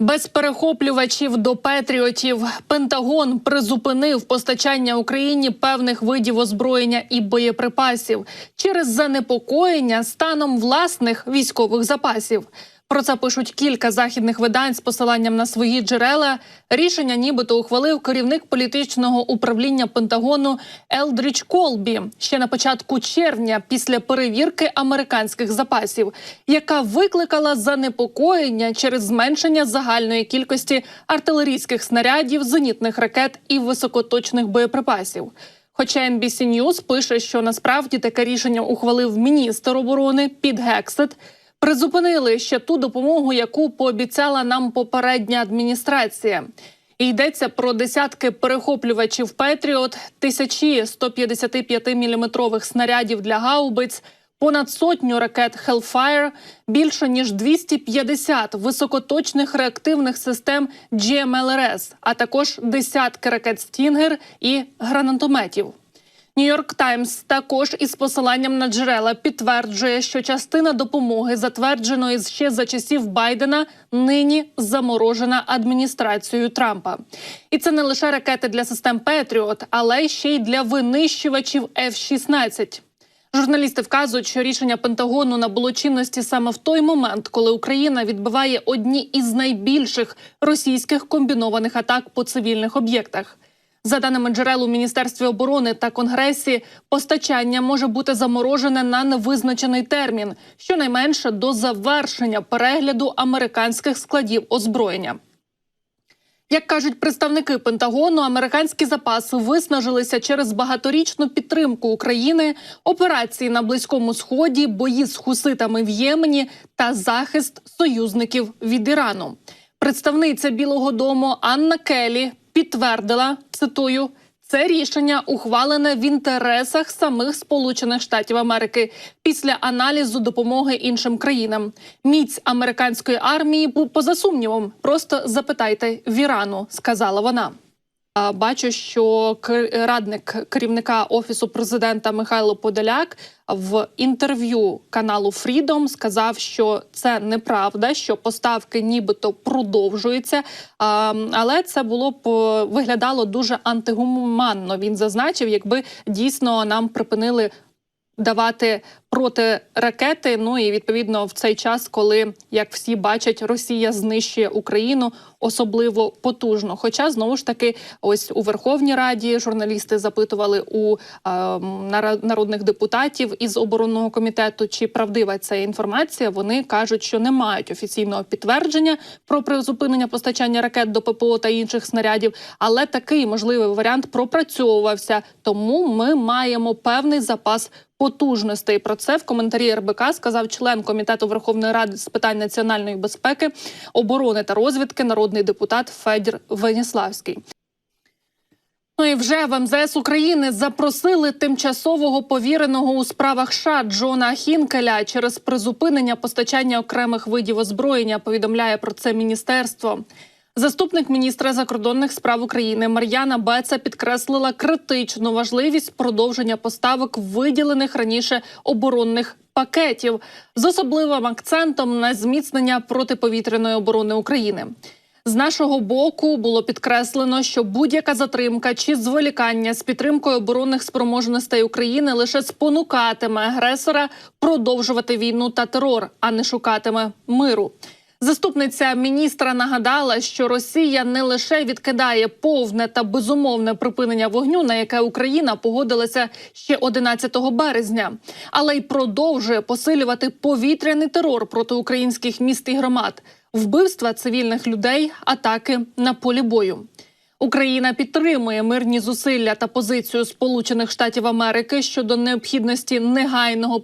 Без перехоплювачів до Петріотів Пентагон призупинив постачання Україні певних видів озброєння і боєприпасів через занепокоєння станом власних військових запасів. Про це пишуть кілька західних видань з посиланням на свої джерела. Рішення, нібито ухвалив керівник політичного управління Пентагону Елдріч Колбі ще на початку червня, після перевірки американських запасів, яка викликала занепокоєння через зменшення загальної кількості артилерійських снарядів, зенітних ракет і високоточних боєприпасів. Хоча NBC News пише, що насправді таке рішення ухвалив міністр оборони Піт Гексет, призупинили ще ту допомогу, яку пообіцяла нам попередня адміністрація. І йдеться про десятки перехоплювачів Петріот, тисячі 155-мм снарядів для гаубиць, понад сотню ракет Hellfire, більше ніж 250 високоточних реактивних систем GMLRS, а також десятки ракет Стінгер і гранатометів. Нью-Йорк Таймс також із посиланням на джерела підтверджує, що частина допомоги, затвердженої ще за часів Байдена, нині заморожена адміністрацією Трампа. І це не лише ракети для систем Петріот, але ще й для винищувачів F-16. Журналісти вказують, що рішення Пентагону набуло чинності саме в той момент, коли Україна відбиває одні із найбільших російських комбінованих атак по цивільних об'єктах. За даними джерел у міністерстві оборони та конгресі, постачання може бути заморожене на невизначений термін, щонайменше до завершення перегляду американських складів озброєння. Як кажуть представники Пентагону, американські запаси виснажилися через багаторічну підтримку України, операції на близькому сході, бої з хуситами в Ємені та захист союзників від Ірану. Представниця Білого Дому Анна Келі підтвердила цитую. Це рішення ухвалене в інтересах самих Сполучених Штатів Америки після аналізу допомоги іншим країнам. Міць американської армії був поза сумнівом. Просто запитайте в Ірану, сказала вона. Бачу, що радник керівника офісу президента Михайло Подоляк в інтерв'ю каналу Freedom сказав, що це неправда, що поставки нібито продовжуються. Але це було б е, виглядало дуже антигуманно. Він зазначив, якби дійсно нам припинили давати проти ракети. Ну і відповідно в цей час, коли як всі бачать, Росія знищує Україну особливо потужно. Хоча знову ж таки, ось у Верховній Раді журналісти запитували у е, народних депутатів із оборонного комітету, чи правдива ця інформація. Вони кажуть, що не мають офіційного підтвердження про призупинення постачання ракет до ППО та інших снарядів, але такий можливий варіант пропрацьовувався. Тому ми маємо певний запас потужностей. Про це в коментарі РБК сказав член комітету Верховної Ради з питань національної безпеки, оборони та розвідки, народний депутат Федір Веніславський. Ну і вже в МЗС України запросили тимчасового повіреного у справах США Джона Хінкеля через призупинення постачання окремих видів озброєння. Повідомляє про це міністерство. Заступник міністра закордонних справ України Мар'яна Беца підкреслила критичну важливість продовження поставок виділених раніше оборонних пакетів з особливим акцентом на зміцнення протиповітряної оборони України. З нашого боку було підкреслено, що будь-яка затримка чи зволікання з підтримкою оборонних спроможностей України лише спонукатиме агресора продовжувати війну та терор, а не шукатиме миру. Заступниця міністра нагадала, що Росія не лише відкидає повне та безумовне припинення вогню, на яке Україна погодилася ще 11 березня, але й продовжує посилювати повітряний терор проти українських міст і громад, вбивства цивільних людей, атаки на полі бою. Україна підтримує мирні зусилля та позицію Сполучених Штатів Америки щодо необхідності негайного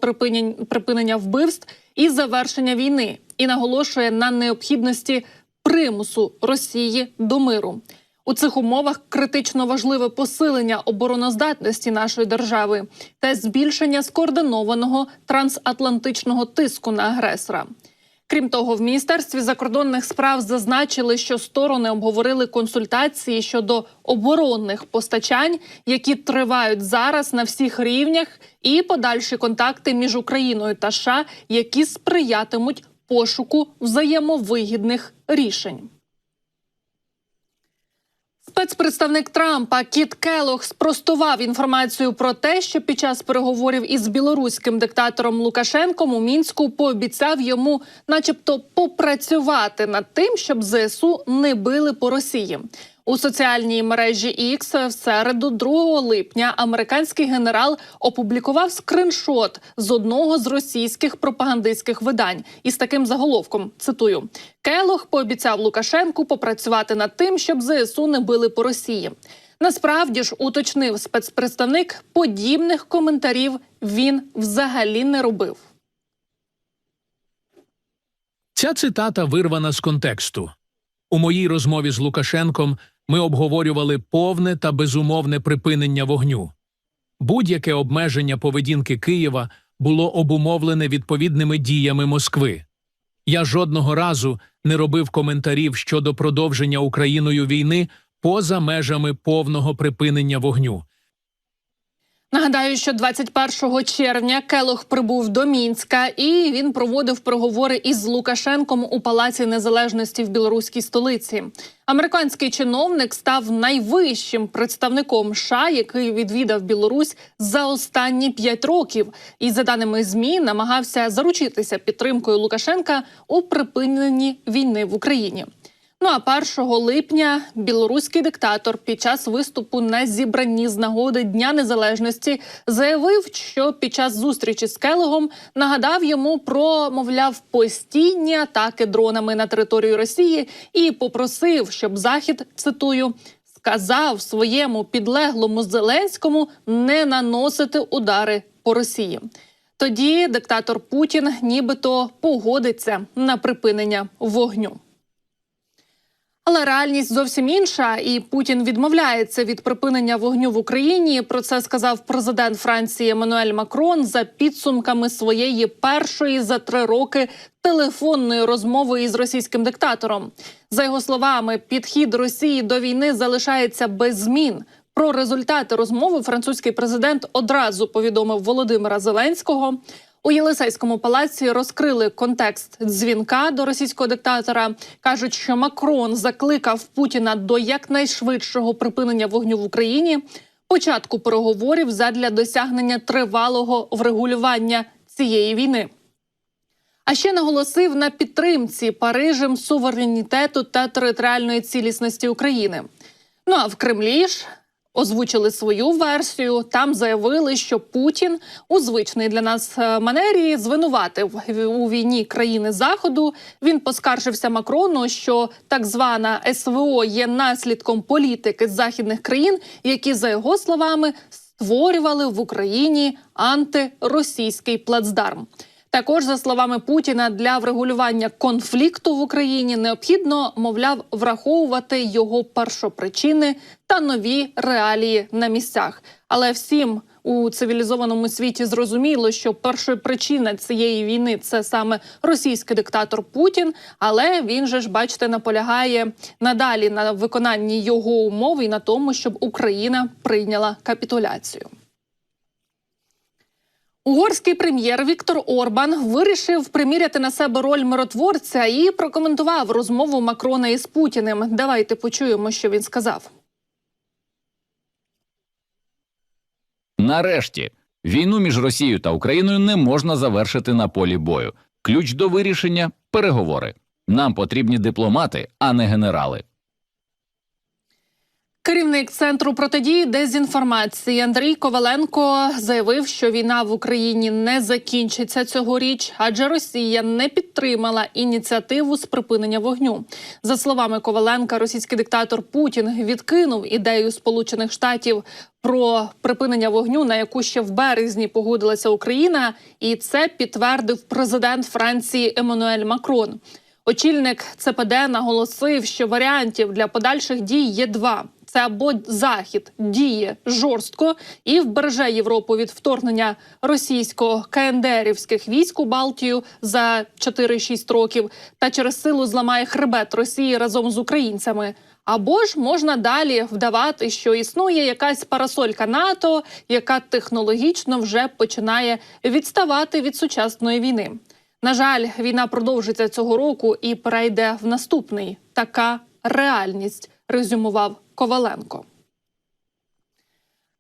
припинення вбивств і завершення війни, і наголошує на необхідності примусу Росії до миру. У цих умовах критично важливе посилення обороноздатності нашої держави та збільшення скоординованого трансатлантичного тиску на агресора. Крім того, в міністерстві закордонних справ зазначили, що сторони обговорили консультації щодо оборонних постачань, які тривають зараз на всіх рівнях, і подальші контакти між Україною та США, які сприятимуть пошуку взаємовигідних рішень. Спецпредставник Трампа Кіт Келох спростував інформацію про те, що під час переговорів із білоруським диктатором Лукашенком у мінську пообіцяв йому, начебто, попрацювати над тим, щоб ЗСУ не били по Росії. У соціальній мережі X в середу, 2 липня, американський генерал опублікував скриншот з одного з російських пропагандистських видань із таким заголовком: цитую: Келох пообіцяв Лукашенку попрацювати над тим, щоб ЗСУ не били по Росії. Насправді ж, уточнив спецпредставник, подібних коментарів він взагалі не робив. Ця цитата вирвана з контексту. У моїй розмові з Лукашенком ми обговорювали повне та безумовне припинення вогню. Будь-яке обмеження поведінки Києва було обумовлене відповідними діями Москви. Я жодного разу не робив коментарів щодо продовження Україною війни поза межами повного припинення вогню. Нагадаю, що 21 червня Келох прибув до Мінська і він проводив переговори із Лукашенком у Палаці Незалежності в білоруській столиці. Американський чиновник став найвищим представником США, який відвідав Білорусь за останні п'ять років, і за даними змі намагався заручитися підтримкою Лукашенка у припиненні війни в Україні. Ну а 1 липня білоруський диктатор під час виступу на зібранні з нагоди Дня Незалежності заявив, що під час зустрічі з Келегом нагадав йому про, мовляв, постійні атаки дронами на територію Росії і попросив, щоб Захід цитую. Сказав своєму підлеглому Зеленському не наносити удари по Росії. Тоді диктатор Путін нібито погодиться на припинення вогню. Але реальність зовсім інша, і Путін відмовляється від припинення вогню в Україні. Про це сказав президент Франції Еммануель Макрон за підсумками своєї першої за три роки телефонної розмови із російським диктатором. За його словами, підхід Росії до війни залишається без змін. Про результати розмови французький президент одразу повідомив Володимира Зеленського. У Єлисейському палаці розкрили контекст дзвінка до російського диктатора. кажуть, що Макрон закликав Путіна до якнайшвидшого припинення вогню в Україні, початку переговорів задля досягнення тривалого врегулювання цієї війни. А ще наголосив на підтримці Парижем суверенітету та територіальної цілісності України. Ну а в Кремлі ж озвучили свою версію. Там заявили, що Путін у звичній для нас е, манері звинуватив у війні країни заходу. Він поскаржився Макрону, що так звана СВО є наслідком політики західних країн, які за його словами створювали в Україні антиросійський плацдарм. Також за словами Путіна для врегулювання конфлікту в Україні необхідно, мовляв, враховувати його першопричини та нові реалії на місцях. Але всім у цивілізованому світі зрозуміло, що першою причина цієї війни це саме російський диктатор Путін. Але він же ж, бачите, наполягає надалі на виконанні його умов і на тому, щоб Україна прийняла капітуляцію. Угорський прем'єр Віктор Орбан вирішив приміряти на себе роль миротворця і прокоментував розмову Макрона із Путіним. Давайте почуємо, що він сказав. Нарешті війну між Росією та Україною не можна завершити на полі бою. Ключ до вирішення переговори. Нам потрібні дипломати, а не генерали. Керівник центру протидії дезінформації Андрій Коваленко заявив, що війна в Україні не закінчиться цьогоріч, адже Росія не підтримала ініціативу з припинення вогню. За словами Коваленка, російський диктатор Путін відкинув ідею Сполучених Штатів про припинення вогню, на яку ще в березні погодилася Україна, і це підтвердив президент Франції Еммануель Макрон. Очільник ЦПД наголосив, що варіантів для подальших дій є два. Це або захід діє жорстко і вбереже Європу від вторгнення російського КНДРівських військ у Балтію за 4-6 років, та через силу зламає хребет Росії разом з українцями. Або ж можна далі вдавати, що існує якась парасолька НАТО, яка технологічно вже починає відставати від сучасної війни. На жаль, війна продовжиться цього року і перейде в наступний. Така реальність резюмував Коваленко.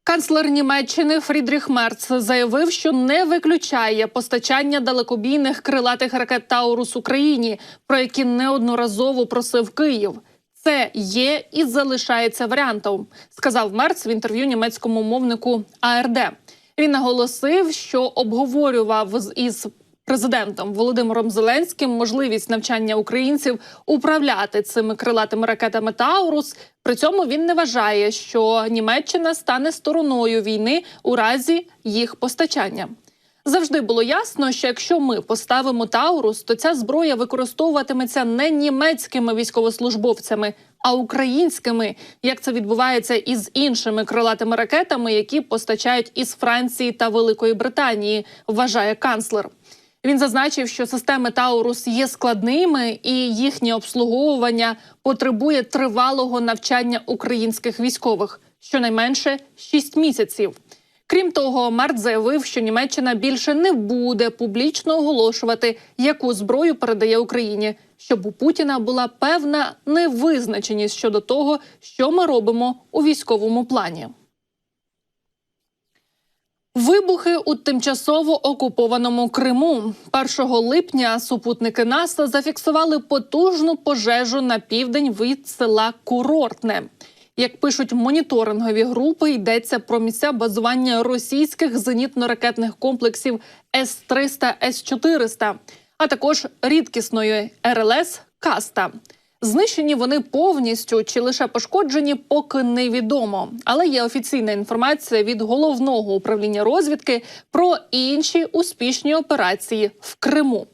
Канцлер Німеччини Фрідріх Мерц заявив, що не виключає постачання далекобійних крилатих ракет Таурус Україні, про які неодноразово просив Київ. Це є і залишається варіантом, сказав Мерц в інтерв'ю німецькому мовнику АРД. Він наголосив, що обговорював із президентом Володимиром Зеленським можливість навчання українців управляти цими крилатими ракетами Таурус. При цьому він не вважає, що Німеччина стане стороною війни у разі їх постачання. Завжди було ясно, що якщо ми поставимо Таурус, то ця зброя використовуватиметься не німецькими військовослужбовцями, а українськими, як це відбувається із іншими крилатими ракетами, які постачають із Франції та Великої Британії, вважає канцлер. Він зазначив, що системи Таурус є складними, і їхнє обслуговування потребує тривалого навчання українських військових щонайменше 6 місяців. Крім того, Мерт заявив, що Німеччина більше не буде публічно оголошувати, яку зброю передає Україні, щоб у Путіна була певна невизначеність щодо того, що ми робимо у військовому плані. Вибухи у тимчасово окупованому Криму 1 липня супутники НАСА зафіксували потужну пожежу на південь від села Курортне. Як пишуть моніторингові групи, йдеться про місця базування російських зенітно-ракетних комплексів С-300, С-400, а також рідкісної РЛС Каста. Знищені вони повністю чи лише пошкоджені, поки невідомо. Але є офіційна інформація від головного управління розвідки про інші успішні операції в Криму.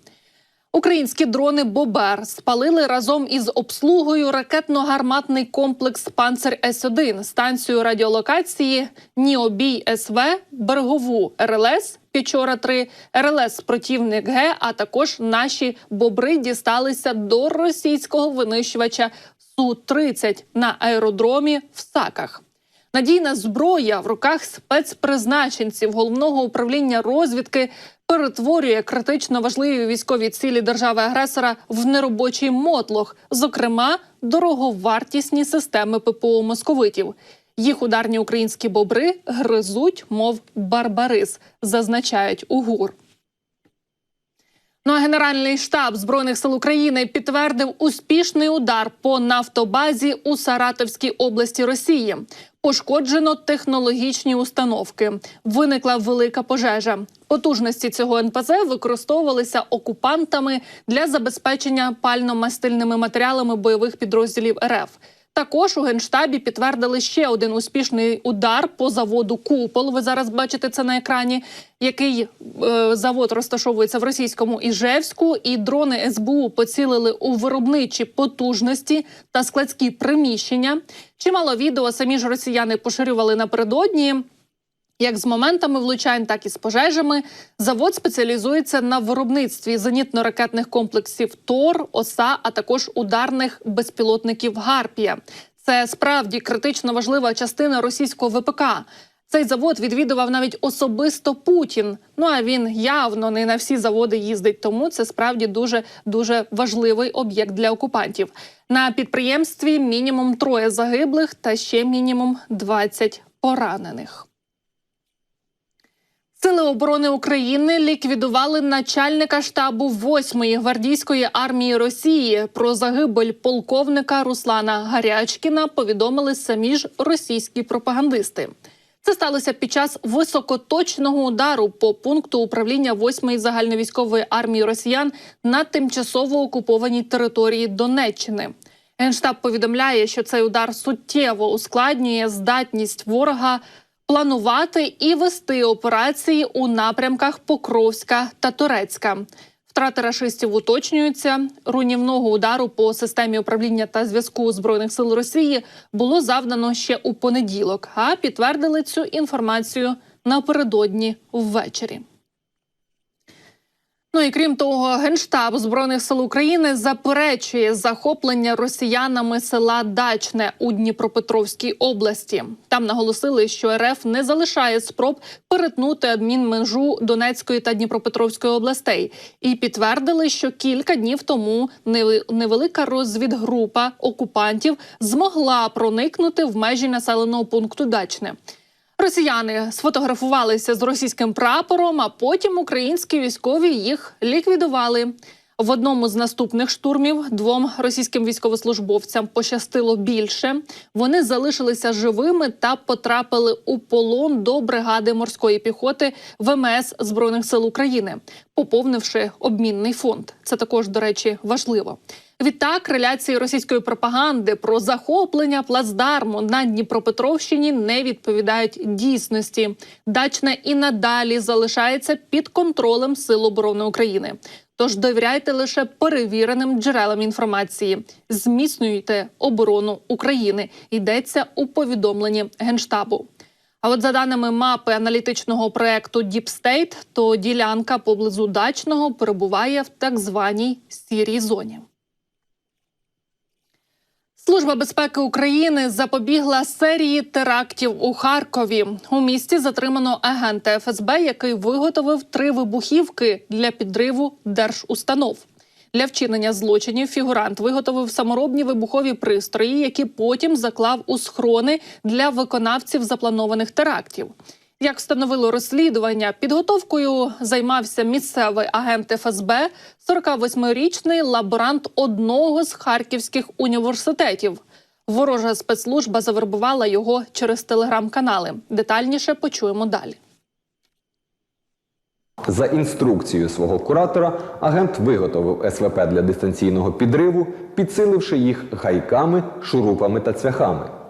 Українські дрони Бобер спалили разом із обслугою ракетно-гарматний комплекс Панцер С-1, станцію радіолокації Ніобій СВ, берегову РЛС Пічора 3 РЛС Противник Г, а також наші бобри дісталися до російського винищувача Су 30 на аеродромі в Саках. Надійна зброя в руках спецпризначенців головного управління розвідки перетворює критично важливі військові цілі держави-агресора в неробочий мотлох, зокрема дороговартісні системи ППО московитів. Їх ударні українські бобри гризуть, мов барбарис, зазначають у ГУР. Ну а Генеральний штаб збройних сил України підтвердив успішний удар по нафтобазі у Саратовській області Росії. Пошкоджено технологічні установки. Виникла велика пожежа. Потужності цього НПЗ використовувалися окупантами для забезпечення пально-мастильними матеріалами бойових підрозділів РФ. Також у генштабі підтвердили ще один успішний удар по заводу Купол. Ви зараз бачите це на екрані. Який е, завод розташовується в російському Іжевську, і дрони СБУ поцілили у виробничі потужності та складські приміщення. Чимало відео самі ж росіяни поширювали напередодні. Як з моментами влучань, так і з пожежами. Завод спеціалізується на виробництві зенітно-ракетних комплексів ТОР, ОСА, а також ударних безпілотників Гарпія. Це справді критично важлива частина російського ВПК. Цей завод відвідував навіть особисто Путін. Ну а він явно не на всі заводи їздить. Тому це справді дуже дуже важливий об'єкт для окупантів. На підприємстві мінімум троє загиблих та ще мінімум 20 поранених. Сили оборони України ліквідували начальника штабу 8-ї гвардійської армії Росії. Про загибель полковника Руслана Гарячкіна повідомили самі ж російські пропагандисти. Це сталося під час високоточного удару по пункту управління 8-ї загальновійськової армії росіян на тимчасово окупованій території Донеччини. Генштаб повідомляє, що цей удар суттєво ускладнює здатність ворога планувати і вести операції у напрямках Покровська та Турецька. Втрати рашистів уточнюються. Руйнівного удару по системі управління та зв'язку збройних сил Росії було завдано ще у понеділок. А підтвердили цю інформацію напередодні ввечері. Ну і крім того, генштаб збройних сил України заперечує захоплення росіянами села Дачне у Дніпропетровській області. Там наголосили, що РФ не залишає спроб перетнути адмінмежу Донецької та Дніпропетровської областей, і підтвердили, що кілька днів тому невелика розвідгрупа окупантів змогла проникнути в межі населеного пункту Дачне. Росіяни сфотографувалися з російським прапором, а потім українські військові їх ліквідували. В одному з наступних штурмів двом російським військовослужбовцям пощастило більше. Вони залишилися живими та потрапили у полон до бригади морської піхоти ВМС Збройних сил України, поповнивши обмінний фонд. Це також, до речі, важливо. Відтак, реляції російської пропаганди про захоплення плацдарму на Дніпропетровщині не відповідають дійсності. Дачна і надалі залишається під контролем Сил оборони України. Тож довіряйте лише перевіреним джерелам інформації. Зміцнюйте оборону України. Йдеться у повідомленні генштабу. А от за даними мапи аналітичного проекту State, то ділянка поблизу дачного перебуває в так званій сірій зоні. Служба безпеки України запобігла серії терактів у Харкові. У місті затримано агента ФСБ, який виготовив три вибухівки для підриву держустанов. Для вчинення злочинів фігурант виготовив саморобні вибухові пристрої, які потім заклав у схрони для виконавців запланованих терактів. Як встановило розслідування, підготовкою займався місцевий агент ФСБ, 48-річний лаборант одного з харківських університетів. Ворожа спецслужба завербувала його через телеграм-канали. Детальніше почуємо далі. За інструкцією свого куратора, агент виготовив СВП для дистанційного підриву, підсиливши їх гайками, шурупами та цвяхами.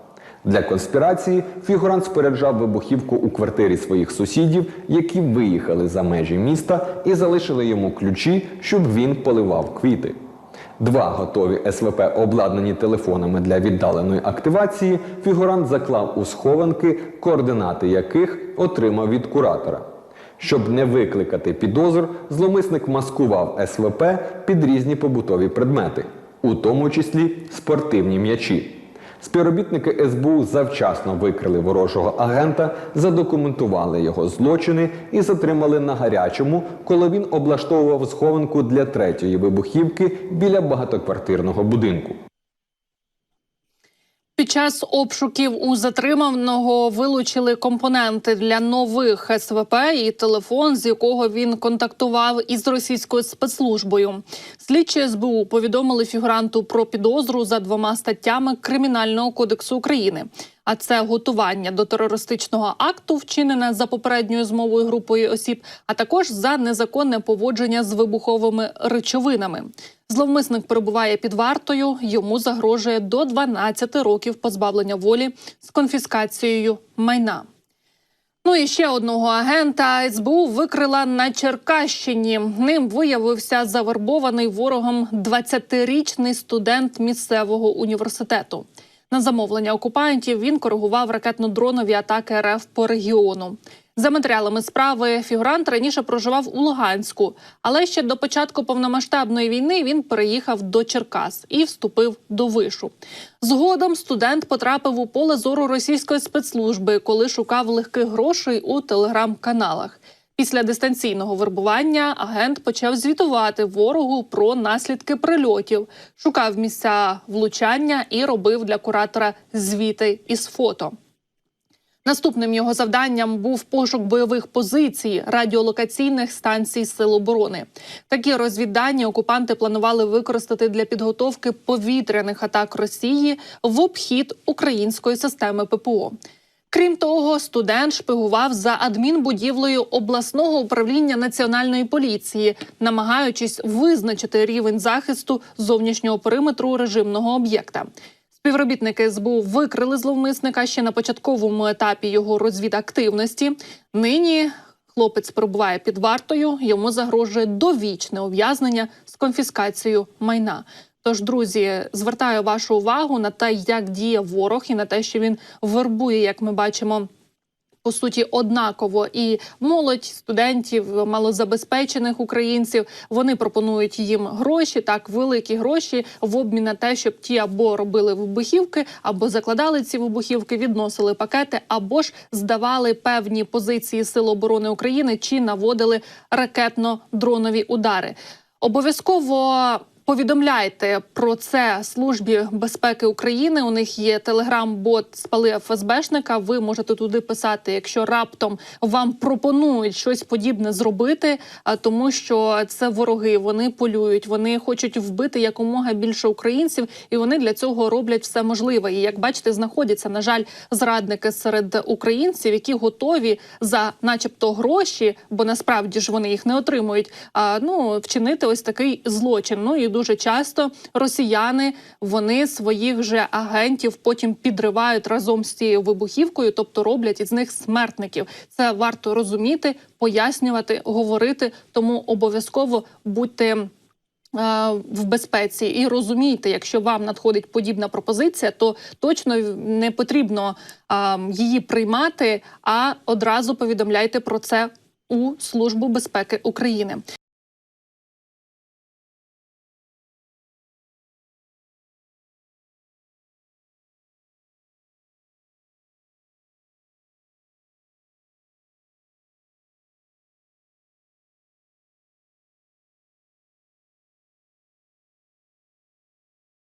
Для конспірації фігурант споряджав вибухівку у квартирі своїх сусідів, які виїхали за межі міста і залишили йому ключі, щоб він поливав квіти. Два готові СВП, обладнані телефонами для віддаленої активації, фігурант заклав у схованки, координати яких отримав від куратора. Щоб не викликати підозр, зломисник маскував СВП під різні побутові предмети, у тому числі спортивні м'ячі. Співробітники СБУ завчасно викрили ворожого агента, задокументували його злочини і затримали на гарячому, коли він облаштовував схованку для третьої вибухівки біля багатоквартирного будинку. Під час обшуків у затриманого вилучили компоненти для нових СВП і телефон, з якого він контактував із російською спецслужбою. Слідчі СБУ повідомили фігуранту про підозру за двома статтями Кримінального кодексу України. А це готування до терористичного акту, вчинене за попередньою змовою групою осіб, а також за незаконне поводження з вибуховими речовинами. Зловмисник перебуває під вартою. Йому загрожує до 12 років позбавлення волі з конфіскацією майна. Ну і ще одного агента СБУ викрила на Черкащині. Ним виявився завербований ворогом 20-річний студент місцевого університету. На замовлення окупантів він коригував ракетно-дронові атаки РФ по регіону. За матеріалами справи фігурант раніше проживав у Луганську, але ще до початку повномасштабної війни він переїхав до Черкас і вступив до вишу. Згодом студент потрапив у поле зору російської спецслужби, коли шукав легких грошей у телеграм-каналах. Після дистанційного вербування агент почав звітувати ворогу про наслідки прильотів, шукав місця влучання і робив для куратора звіти із фото. Наступним його завданням був пошук бойових позицій радіолокаційних станцій Сил оборони. Такі розвіддані окупанти планували використати для підготовки повітряних атак Росії в обхід української системи ППО. Крім того, студент шпигував за адмінбудівлею обласного управління національної поліції, намагаючись визначити рівень захисту зовнішнього периметру режимного об'єкта. Співробітники СБУ викрили зловмисника ще на початковому етапі його розвідактивності. Нині хлопець перебуває під вартою. Йому загрожує довічне ув'язнення з конфіскацією майна. Тож, друзі, звертаю вашу увагу на те, як діє ворог, і на те, що він вербує, як ми бачимо. по суті однаково. І молодь студентів, малозабезпечених українців вони пропонують їм гроші, так великі гроші в обмін на те, щоб ті або робили вибухівки, або закладали ці вибухівки, відносили пакети, або ж здавали певні позиції Сил оборони України чи наводили ракетно-дронові удари. Обов'язково повідомляйте про це службі безпеки України. У них є телеграм-бот спали ФСБшника. Ви можете туди писати, якщо раптом вам пропонують щось подібне зробити, а тому що це вороги. Вони полюють, вони хочуть вбити якомога більше українців, і вони для цього роблять все можливе. І як бачите, знаходяться на жаль зрадники серед українців, які готові за, начебто, гроші, бо насправді ж вони їх не отримують. А ну вчинити ось такий злочин. Ну і дуже часто росіяни вони своїх же агентів потім підривають разом з цією вибухівкою, тобто роблять із них смертників. Це варто розуміти, пояснювати, говорити. Тому обов'язково будьте. е, В безпеці і розумійте, якщо вам надходить подібна пропозиція, то точно не потрібно а, її приймати, а одразу повідомляйте про це у Службу безпеки України.